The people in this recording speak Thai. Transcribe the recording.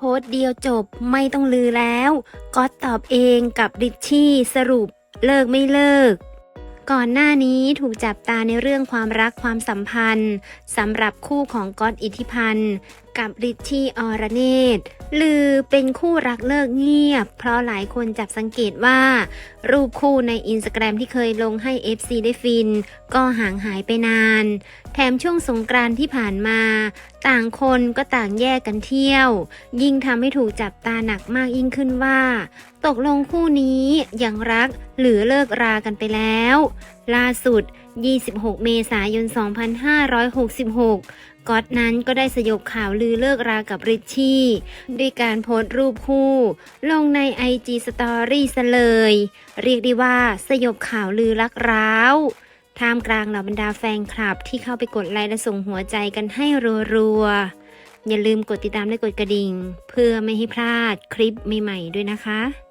โพสต์เดียวจบไม่ต้องลือแล้วก็ตอบเองกับริชชี่สรุปเลิกไม่เลิก ก่อนหน้านี้ถูกจับตาในเรื่องความรักความสัมพันธ์สำหรับคู่ของก๊อตอิทธิพันธ์ กับริชชี่อรเนต ลือเป็นคู่รักเลิกเงียบ เพราะหลายคนจับสังเกตว่า รูปคู่ในอินสตาแกรมที่เคยลงให้ FC ได้ฟิน ก็ห่างหายไปนาน แถมช่วงสงกรานต์ที่ผ่านมา ต่างคนก็ต่างแยกกันเที่ยว ยิ่งทำให้ถูกจับตาหนักมากยิ่งขึ้นว่า ตกลงคู่นี้ยังรักหรือเลิกรากันไปแล้ว ล่าสุด 26 เมษายน 2566 ก๊อตนั้นก็ได้สยบข่าวลือเลิกรากับริชชี่ด้วยการโพสต์รูปคู่ ลงใน IG Story ซะเลย เรียกได้ว่าสยบข่าวลือรักร้าวท่ามกลางเหล่าบรรดาแฟนคลับที่เข้าไปกดไลค์และส่งหัวใจกันให้รัวๆ อย่าลืมกดติดตามและกดกระดิ่ง เพื่อไม่ให้พลาดคลิปใหม่ๆด้วยนะคะ